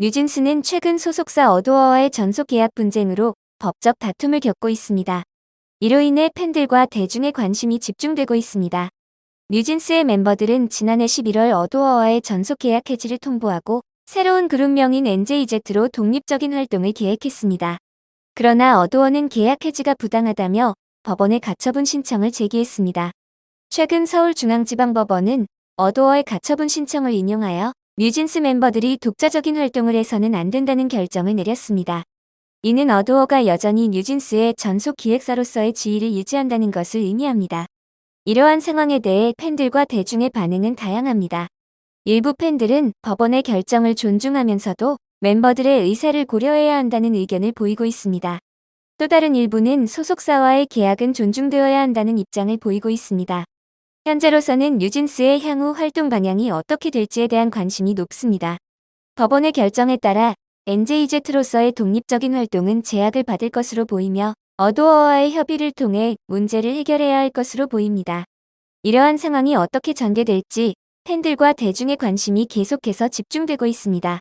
뉴진스는 최근 소속사 어도어와의 전속 계약 분쟁으로 법적 다툼을 겪고 있습니다. 이로 인해 팬들과 대중의 관심이 집중되고 있습니다. 뉴진스의 멤버들은 지난해 11월 어도어와의 전속 계약 해지를 통보하고 새로운 그룹명인 NJZ로 독립적인 활동을 계획했습니다. 그러나 어도어는 계약 해지가 부당하다며 법원에 가처분 신청을 제기했습니다. 최근 서울중앙지방법원은 어도어의 가처분 신청을 인용하여 뉴진스 멤버들이 독자적인 활동을 해서는 안 된다는 결정을 내렸습니다. 이는 어도어가 여전히 뉴진스의 전속 기획사로서의 지위를 유지한다는 것을 의미합니다. 이러한 상황에 대해 팬들과 대중의 반응은 다양합니다. 일부 팬들은 법원의 결정을 존중하면서도 멤버들의 의사를 고려해야 한다는 의견을 보이고 있습니다. 또 다른 일부는 소속사와의 계약은 존중되어야 한다는 입장을 보이고 있습니다. 현재로서는 뉴진스의 향후 활동 방향이 어떻게 될지에 대한 관심이 높습니다. 법원의 결정에 따라 NJZ로서의 독립적인 활동은 제약을 받을 것으로 보이며 어도어와의 협의를 통해 문제를 해결해야 할 것으로 보입니다. 이러한 상황이 어떻게 전개될지 팬들과 대중의 관심이 계속해서 집중되고 있습니다.